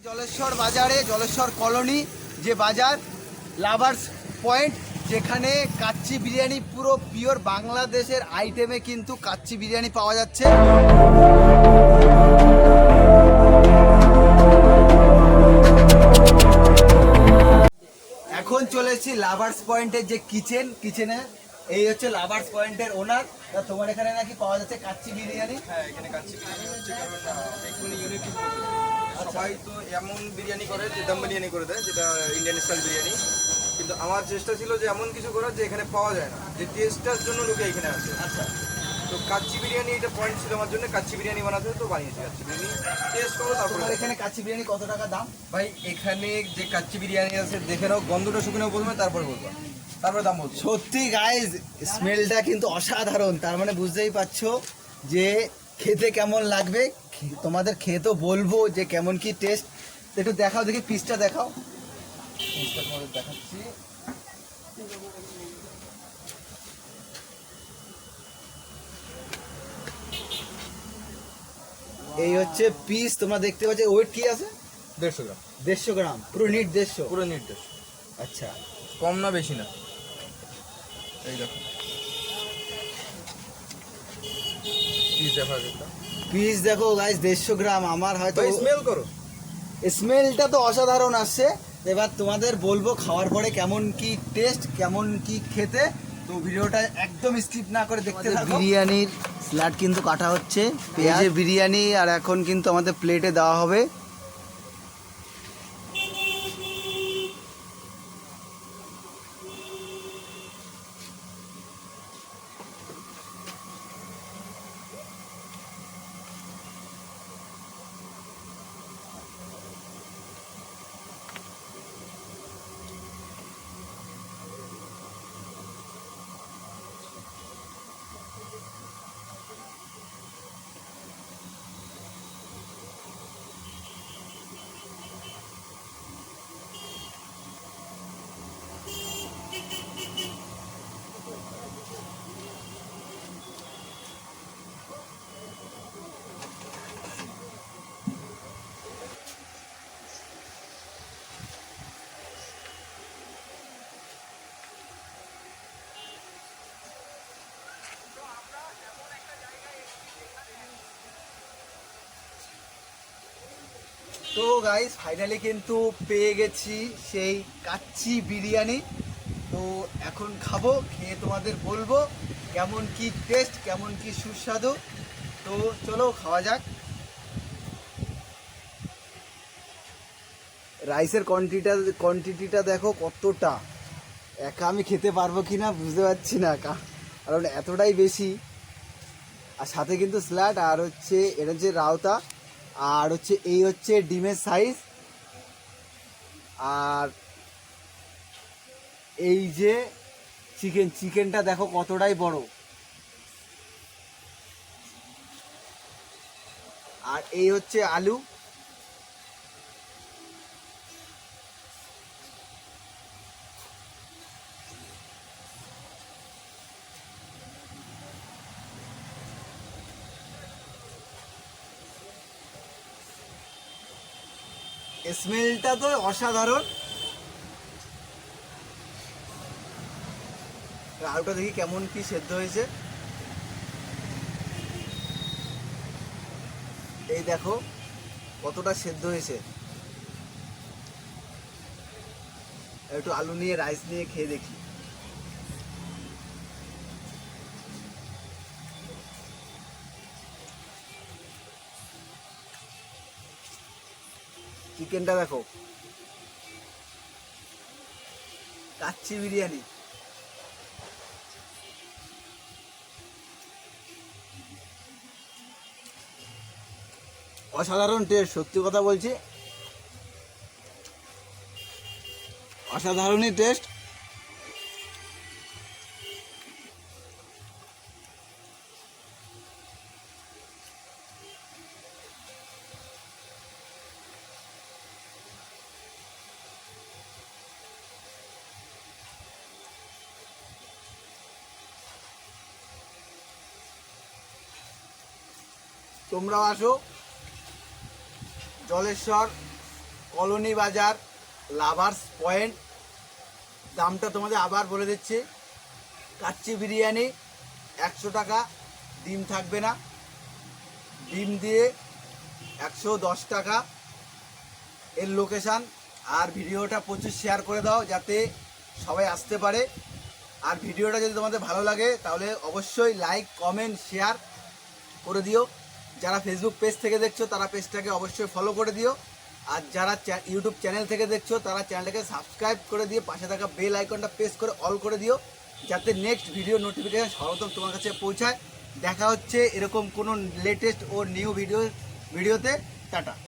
জলেশ্বর বাজারে, জলেশ্বর কলোনি, যে বাজার, লাভার্স পয়েন্ট, যেখানে কাচ্চি বিরিয়ানি পুরো পিওর বাংলাদেশের আইটেমে কিন্তু কাচ্চি বিরিয়ানি পাওয়া যাচ্ছে। এখন চলে এসেছি লাভার্স পয়েন্টের যে কিচেন কিচেনে এই হচ্ছে লাভার্স পয়েন্টের ওনার তোমার এখানে নাকি পাওয়া যাচ্ছে কাচ্চি বিরিয়ানি? হ্যাঁ এখানে কাচ্চি বিরিয়ানি হচ্ছে কারণ ইউনিক সবাই তো এমন বিরিয়ানি করে যে দম বিরিয়ানি করে দেয় যেটা ইন্ডিয়ান স্টাইল বিরিয়ানি। কিন্তু আমার চেষ্টা ছিল যে এমন কিছু করার যে এখানে পাওয়া যায় না যে টেস্টটার জন্য লোকে এখানে আসে। আচ্ছা। তো কাচ্চি বিরিয়ানি এটা পয়েন্ট ছিল আমার জন্য কাচ্চি বিরিয়ানি বানাতে তো বানিয়েছি কাচ্চি বিরিয়ানি। টেস্ট করো তারপরে এখানে কাচ্চি বিরিয়ানি কত টাকা দাম? ভাই এখানে যে কাচ্চি বিরিয়ানি আছে দেখে নাও গন্ধটা শুকনো বলবে তারপর বলব। তারপরে দাম সত্যি গাইজ স্মেলটা কিন্তু অসাধারণ। তার মানে বুঝতেই পারছ যে খেতে কেমন লাগবে। তোমাদের খেয়ে তো বলব যে কেমন কি টেস্ট একটু দেখাও দেখি পিসটা দেখাও। পিসটা তোমাদের দেখাচ্ছি। এই হচ্ছে পিস তোমরা দেখতে পাচ্ছ ওয়েট কি আছে? দেড়শো গ্রাম। দেড়শো গ্রাম পুরো নিট দেড়শো। পুরো নির্দেশ আচ্ছা। কম না বেশি না। এই দেখো পিস দেখা পিস দেখো গাইজ দেড়শো গ্রাম আমার হয়তো স্মেল করো। স্মেলটা তো অসাধারণ আসছে। এবার তোমাদের বলব খাওয়ার পরে কেমন কি টেস্ট কেমন কি খেতে। তো ভিডিওটা একদম স্কিপ না করে দেখতে থাকো। বিরিয়ানির স্ল্যাট কিন্তু কাটা হচ্ছে। পেঁয়াজের বিরিয়ানি আর এখন কিন্তু আমাদের প্লেটে দেওয়া হবে। তো গাইস ফাইনালি কিন্তু পেয়ে গেছি সেই কাচ্চি বিরিয়ানি। তো এখন খাব, খেয়ে তোমাদের বলব কেমন কি টেস্ট কেমন কি সুস্বাদু। তো চলো খাওয়া যাক। রাইসের কোয়ান্টিটা কোয়ান্টিটিটা দেখো কতটা। একা আমি খেতে পারব কি না বুঝতে পারছি না কারণ এতটাই বেশি। আর সাথে কিন্তু স্ল্যাট আর হচ্ছে এটা হচ্ছে রাওতা আর হচ্ছে এই হচ্ছে ডিমের সাইজ আর এই যে চিকেন চিকেনটা দেখো কতটাই বড়। আর এই হচ্ছে আলু। স্মেলটা তো অসাধারণ। আলুটা দেখি কেমন কি সেদ্ধ হয়েছে। এই দেখো কতটা সেদ্ধ হয়েছে। একটু আলু নিয়ে, রাইস নিয়ে খেয়ে দেখি। চিকেনটা দেখো। কাচ্চি বিরিয়ানি। অসাধারণ টেস্ট সত্যি কথা বলছি। অসাধারণই টেস্ট তোমরাও আসো। জলেশ্বর কলোনি বাজার লাভার্স পয়েন্ট। দামটা তোমাদের আবার বলে দিচ্ছি। কাচ্চি বিরিয়ানি একশো টাকা, ডিম থাকবে না। ডিম দিয়ে একশো দশ টাকা। এর লোকেশান আর ভিডিওটা প্রচুর শেয়ার করে দাও যাতে সবাই আসতে পারে। আর ভিডিওটা যদি তোমাদের ভালো লাগে তাহলে অবশ্যই লাইক কমেন্ট শেয়ার করে দিও। যারা ফেসবুক পেজ থেকে দেখছ, তারা পেজটাকে অবশ্যই ফলো করে দিও। আর যারা ইউটিউব চ্যানেল থেকে দেখছ, তারা চ্যানেলটাকে সাবস্ক্রাইব করে দিয়ে পাশে থাকা বেল আইকনটা প্রেস করে অল করে দিও, যাতে নেক্সট ভিডিও নোটিফিকেশান সর্বপ্রথম তোমার কাছে পৌঁছায়। দেখা হচ্ছে এরকম কোনো লেটেস্ট ও নিউ ভিডিও ভিডিওতে টাটা।